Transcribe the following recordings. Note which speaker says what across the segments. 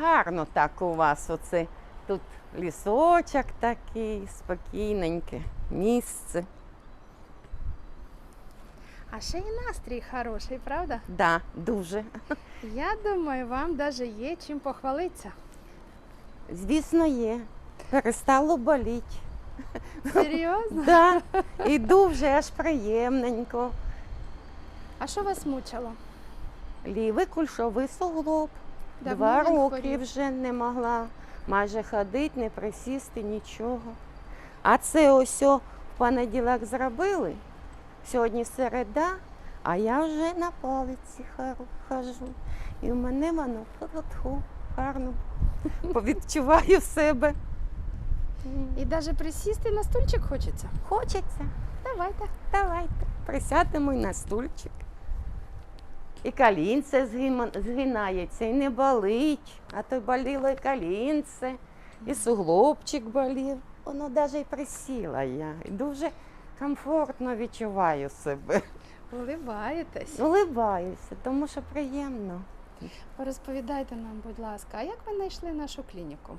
Speaker 1: Гарно так у вас оце. Тут лісочок такий, спокійненьке місце.
Speaker 2: А ще й настрій хороший, правда?
Speaker 1: Да, дуже.
Speaker 2: Я думаю, вам навіть є чим похвалитися.
Speaker 1: Звісно, є. Перестало боліти.
Speaker 2: Серйозно?
Speaker 1: Да. Іду вже аж приємненько.
Speaker 2: А що вас мучило?
Speaker 1: Лівий кульшовий суглоб.
Speaker 2: Давно
Speaker 1: Два
Speaker 2: він
Speaker 1: роки
Speaker 2: хворів?
Speaker 1: вже не могла майже ходити, не присісти, нічого. А це ось в понеділок зробили. Сьогодні середа, а я вже на палиці хожу. І в мене воно тьфу, гарно відчуваю себе.
Speaker 2: І навіть присісти на стульчик хочеться.
Speaker 1: Хочеться.
Speaker 2: Давайте.
Speaker 1: Давайте, присядемо і на стульчик. І колінце згинається, і не болить, а то боліло і колінце, і суглобчик болів. Воно навіть і присіла я. І дуже комфортно відчуваю себе.
Speaker 2: Уливаєтесь.
Speaker 1: Улибаюся, тому що приємно.
Speaker 2: Розповідайте нам, будь ласка, а як ви знайшли нашу клініку?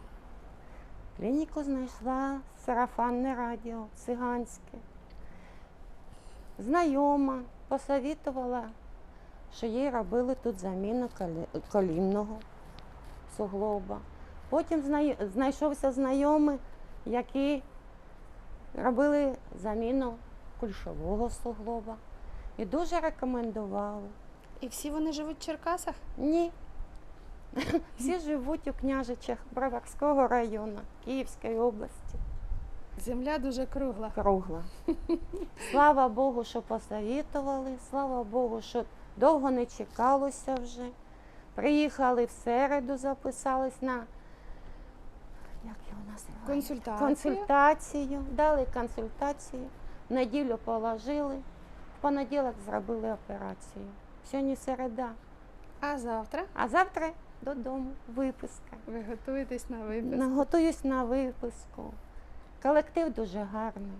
Speaker 1: Клініку знайшла сарафанне радіо, циганське. Знайома посовітувала, що їй робили тут заміну колінного суглоба. Потім знайшовся знайомий, який робили заміну кульшового суглоба. І дуже рекомендували.
Speaker 2: І всі вони живуть в Черкасах?
Speaker 1: Ні. Всі живуть у княжичах Броварського району Київської області.
Speaker 2: Земля дуже кругла.
Speaker 1: Кругла. Слава Богу, що посовітували, слава Богу, що довго не чекалося вже. Приїхали в середу, записались на як його називають?
Speaker 2: Консультація.
Speaker 1: консультацію, дали консультацію, в неділю положили, в понеділок зробили операцію. Сьогодні середа,
Speaker 2: А завтра
Speaker 1: а завтра додому виписка.
Speaker 2: ви готуєтесь на виписку.
Speaker 1: Готуюсь на виписку. Колектив дуже гарний,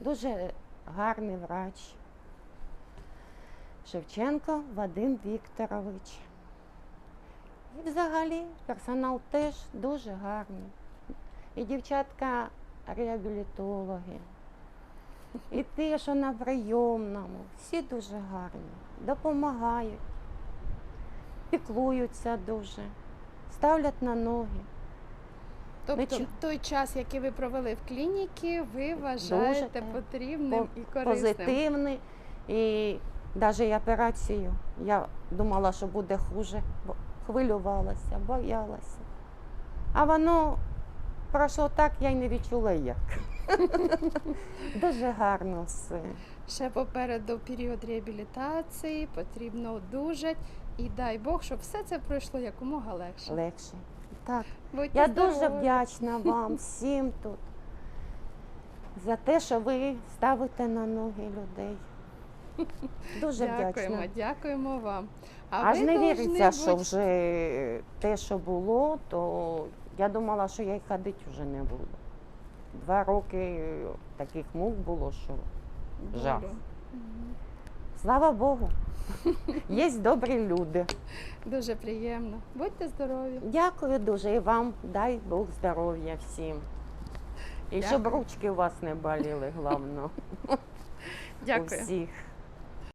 Speaker 1: дуже гарний врач. Шевченко Вадим Вікторович. І взагалі персонал теж дуже гарний. І дівчатка реабілітологи. І ті, що на прийомному, всі дуже гарні, допомагають, піклуються дуже, ставлять на ноги.
Speaker 2: Тобто
Speaker 1: Нічого.
Speaker 2: той час, який ви провели в клініці, ви вважаєте
Speaker 1: Дуже,
Speaker 2: потрібним
Speaker 1: по-
Speaker 2: і корисним.
Speaker 1: позитивний. І навіть і операцію я думала, що буде хуже, бо хвилювалася, боялася. А воно пройшло так, я й не відчула як. Дуже гарно все.
Speaker 2: Ще попереду період реабілітації, потрібно одужати. І дай Бог, щоб все це пройшло якомога легше.
Speaker 1: Легше. Так.
Speaker 2: Будьте
Speaker 1: Я дуже вдячна вам всім тут за те, що ви ставите на ноги людей. Дуже
Speaker 2: Дякуємо,
Speaker 1: вдячна.
Speaker 2: дякуємо вам. А
Speaker 1: Аж
Speaker 2: ви
Speaker 1: не
Speaker 2: должны
Speaker 1: віриться, що
Speaker 2: бути-
Speaker 1: вже те, що було, то я думала, що я й ходити вже не буду. Два роки таких мук було, що жах.
Speaker 2: Болю. Мгм.
Speaker 1: слава Богу, є добрі люди.
Speaker 2: Дуже приємно. Будьте здорові.
Speaker 1: Дякую дуже і вам. Дай Бог здоров'я всім. І щоб
Speaker 2: Дякую.
Speaker 1: ручки у вас не боліли, головно. У
Speaker 2: Дякую.
Speaker 1: всіх.